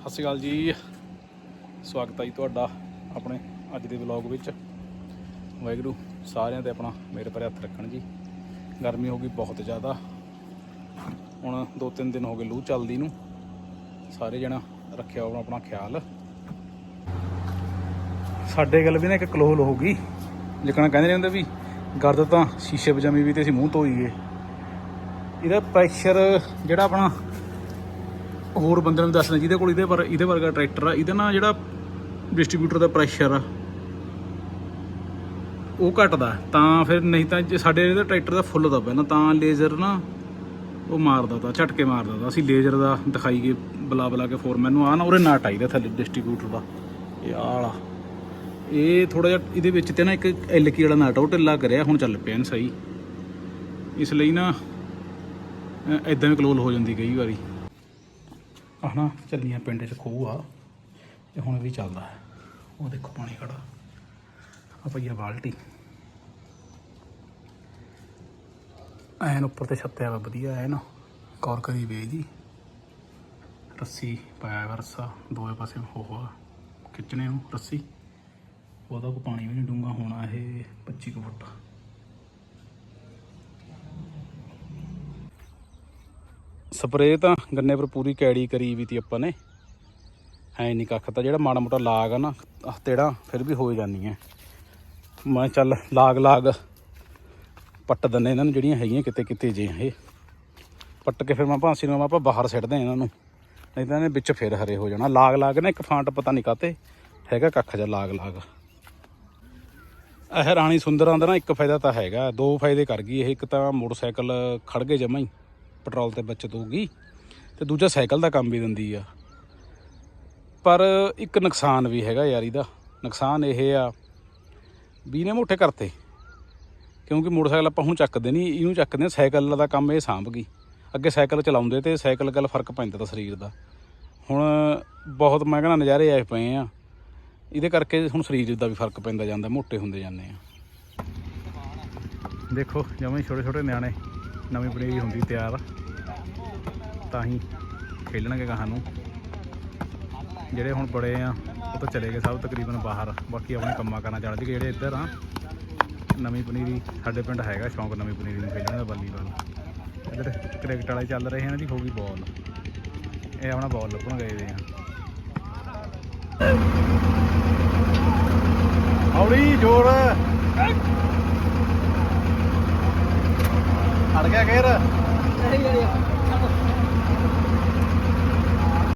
ਸਤਿ ਸ਼੍ਰੀ ਅਕਾਲ ਜੀ। ਸਵਾਗਤ ਹੈ ਜੀ ਤੁਹਾਡਾ ਆਪਣੇ ਅੱਜ ਦੇ ਵਲੌਗ ਵਿੱਚ। ਵਾਹਿਗੁਰੂ ਸਾਰਿਆਂ ਤੇ ਆਪਣਾ ਮੇਰੇ ਪਰ ਹੱਥ ਰੱਖਣ ਜੀ। ਗਰਮੀ ਹੋ ਗਈ ਬਹੁਤ ਜ਼ਿਆਦਾ। ਹੁਣ ਦੋ ਤਿੰਨ ਦਿਨ ਹੋ ਗਏ ਲੂ ਚੱਲਦੀ ਨੂੰ। ਸਾਰੇ ਜਣਾ ਰੱਖਿਆ ਆਪਣਾ ਆਪਣਾ ਖਿਆਲ। ਸਾਡੇ ਗੱਲ ਵੀ ਨਾ ਇੱਕ ਕਲੋਲ ਹੋ ਗਈ। ਲੇਕਿਨ ਕਹਿੰਦੇ ਨੇ ਹੁੰਦੇ ਵੀ, ਗਰਦ ਤਾਂ ਸ਼ੀਸ਼ੇ ਪਜਾਮੀ ਵੀ ਤੇ ਅਸੀਂ ਮੂੰਹ ਧੋਈਏ। ਇਹਦਾ ਪ੍ਰੈਸ਼ਰ ਜਿਹੜਾ ਆਪਣਾ ਹੋਰ ਬੰਦੇ ਨੂੰ ਦੱਸਣਾ ਜਿਹਦੇ ਕੋਲ ਇਹਦੇ ਪਰ ਇਹਦੇ ਵਰਗਾ ਟਰੈਕਟਰ ਆ। ਇਹਦਾ ਨਾ ਜਿਹੜਾ ਡਿਸਟ੍ਰੀਬਿਊਟਰ ਦਾ ਪ੍ਰੈਸ਼ਰ ਆ ਉਹ ਘਟਦਾ। ਤਾਂ ਫਿਰ ਨਹੀਂ ਤਾਂ ਸਾਡੇ ਇਹਦਾ ਟਰੈਕਟਰ ਦਾ ਫੁੱਲ ਦਾ ਪਹਿਲਾਂ ਤਾਂ ਲੇਜ਼ਰ ਨਾ ਉਹ ਮਾਰਦਾ ਤਾ ਝਟਕੇ ਮਾਰਦਾ ਤਾ। ਅਸੀਂ ਲੇਜ਼ਰ ਦਾ ਦਿਖਾਈ ਗਏ ਬਲਾ ਬਲਾ ਕੇ ਫੋਰਮੈਨ ਨੂੰ। ਆ ਨਾ ਉਹਦੇ ਨਾਟ ਆਈਦਾ ਥੱਲੇ ਡਿਸਟ੍ਰੀਬਿਊਟਰ ਦਾ। ਇਹ ਆਲਾ ਇਹ ਥੋੜਾ ਜਿਹਾ ਇਹਦੇ ਵਿੱਚ ਤੇ ਨਾ ਇੱਕ ਐਲਕੀ ਵਾਲਾ ਨਾਟ ਆ, ਉਹ ਢਿੱਲਾ ਕਰਿਆ ਹੁਣ ਚੱਲ ਪਿਆ ਨ ਸਹੀ। ਇਸ ਲਈ ਨਾ ਐਦਾਂ ਵੀ ਕਲੋਲ ਹੋ ਜਾਂਦੀ ਕਈ ਵਾਰੀ। ਆਹ ਨਾ ਚੱਲੀਆਂ ਪਿੰਡ 'ਚ ਖੂਹ ਆ, ਤੇ ਹੁਣ ਵੀ ਚੱਲਦਾ ਹੈ। ਉਹ ਦੇਖੋ ਪਾਣੀ ਖੜਾ। ਆ ਪਈਆ ਬਾਲਟੀ। ਐਨ ਉੱਪਰ ਤੇ ਛੱਤਿਆ ਵਾ ਵਧੀਆ ਐ ਨਾ ਕੌਰ ਕਰੀ ਵੇ ਜੀ ਰੱਸੀ ਪਾਇਆ ਵਾ ਰੱਸਾ, ਦੋਵੇਂ ਪਾਸੇ ਹੋ ਖਿੱਚਣੇ ਨੂੰ ਰੱਸੀ। ਉਹਦਾ ਕੋ ਪਾਣੀ ਵੀ ਨਹੀਂ ਡੂੰਗਾ ਹੋਣਾ ਇਹ 25 ਕੁ ਫੁੱਟ। ਸਪਰੇਅ ਤਾਂ ਗੰਨੇ ਪਰ ਪੂਰੀ ਕੈੜੀ ਕਰੀ ਵੀ ਤੀ ਆਪਾਂ ਨੇ। ਐ ਨਹੀਂ ਕੱਖ ਤਾਂ ਜਿਹੜਾ ਮਾੜਾ ਮੋਟਾ ਲਾਗ ਆ ਨਾ, ਆਹ ਤੇੜਾ ਫਿਰ ਵੀ ਹੋ ਜਾਂਦੀ ਐ। ਮੈਂ ਚੱਲ ਲਾਗ ਲਾਗ ਪੱਟ ਦਿੰਨੇ ਇਹਨਾਂ ਨੂੰ ਜਿਹੜੀਆਂ ਹੈਗੀਆਂ ਕਿਤੇ ਕਿਤੇ ਜੇ ਇਹ। ਪੱਟ ਕੇ ਫਿਰ ਮੈਂ ਭਾਂਸੀ ਨੂੰ ਆਪਾਂ ਬਾਹਰ ਸਿੱਟਦੇ ਇਹਨਾਂ ਨੂੰ। ਨਹੀਂ ਤਾਂ ਇਹਨੇ ਵਿੱਚ ਫਿਰ ਹਰੇ ਹੋ ਜਾਣਾ। ਲਾਗ ਲਾਗ ਨਾ ਇੱਕ ਫਾਂਟ ਪਤਾ ਨਹੀਂ ਕਾਤੇ ਹੈਗਾ ਕੱਖ ਜਿਹਾ ਲਾਗ ਲਾਗ। ਇਹ ਰਾਣੀ ਸੁੰਦਰਾਂ ਦਾ ਨਾ ਇੱਕ ਫਾਇਦਾ ਤਾਂ ਹੈਗਾ। ਦੋ ਫਾਇਦੇ ਕਰ ਗਈ ਇਹ। ਇੱਕ ਤਾਂ ਮੋਟਰਸਾਈਕਲ ਖੜ ਗਏ ਜਮਾਂ ਹੀ। ਪੈਟਰੋਲ ਤੇ ਬਚਤ ਹੋਊਗੀ ਤੇ ਦੂਜਾ ਸਾਈਕਲ ਦਾ ਕੰਮ ਵੀ ਦਿੰਦੀ ਆ। ਪਰ ਇੱਕ ਨੁਕਸਾਨ ਵੀ ਹੈਗਾ ਯਾਰ ਇਹਦਾ ਨੁਕਸਾਨ ਇਹ ਆ ਵੀ ਨੇ ਮੋਟੇ ਕਰਤੇ। ਕਿਉਂਕਿ ਮੋਟਰਸਾਈਕਲ ਆਪਾਂ ਹੁਣ ਚੱਕਦੇ ਨਹੀਂ, ਇਹਨੂੰ ਚੱਕਦੇ ਸਾਈਕਲ ਦਾ ਕੰਮ ਇਹ ਸਾਂਭ ਗਈ। ਅੱਗੇ ਸਾਈਕਲ ਚਲਾਉਂਦੇ ਤੇ ਸਾਈਕਲ ਗੱਲ ਫ਼ਰਕ ਪੈਂਦਾ ਤਾਂ ਸਰੀਰ ਦਾ। ਹੁਣ ਬਹੁਤ ਮੈਂ ਕਹਿੰਦਾ ਨਜ਼ਾਰੇ ਆਏ ਪਏ ਆ। ਇਹਦੇ ਕਰਕੇ ਹੁਣ ਸਰੀਰ ਦਾ ਵੀ ਫ਼ਰਕ ਪੈਂਦਾ ਜਾਂਦਾ, ਮੋਟੇ ਹੁੰਦੇ ਜਾਂਦੇ ਆ। ਦੇਖੋ ਜਿਵੇਂ ਛੋਟੇ ਛੋਟੇ ਨਿਆਣੇ। ਨਵੀਂ ਪਨੀਰੀ ਹੁੰਦੀ ਤਿਆਰ। ਤਾਂ ਹੀ ਖੇਲਣਗੇ ਗਾਹਾਂ ਨੂੰ। ਜਿਹੜੇ ਹੁਣ ਬੜੇ ਆ, ਉਹ ਤਾਂ ਚਲੇ ਗਏ ਸਭ ਤਕਰੀਬਨ ਬਾਹਰ। ਬਾਕੀ ਆਪਣੇ ਕੰਮਾਂ ਕਰਨਾ ਚੱਲ ਜਿਹੜੇ ਇੱਧਰ ਆ। ਨਵੀਂ ਪਨੀਰੀ, ਸਾਡੇ ਪਿੰਡ ਹੈਗਾ ਸ਼ੌਂਕ ਨਵੀਂ ਪਨੀਰੀ ਨੂੰ ਖੇਡਣ ਦਾ, ਵਾਲੀਬਾਲ। ਇੱਧਰ ਕ੍ਰਿਕਟ ਵਾਲੇ ਚੱਲ ਰਹੇ ਹਨ ਜੀ, ਹੋ ਗਈ ਬਾਲ। ਇਹ ਆਪਣਾ ਬਾਲ ਲੱਭਣ ਗਏ ਦੇ ਆ। ਹੌਲੀ ਜੋਰ। ਖੜ ਗਿਆ ਗੇਰ ਨਹੀਂ ਨਹੀਂ।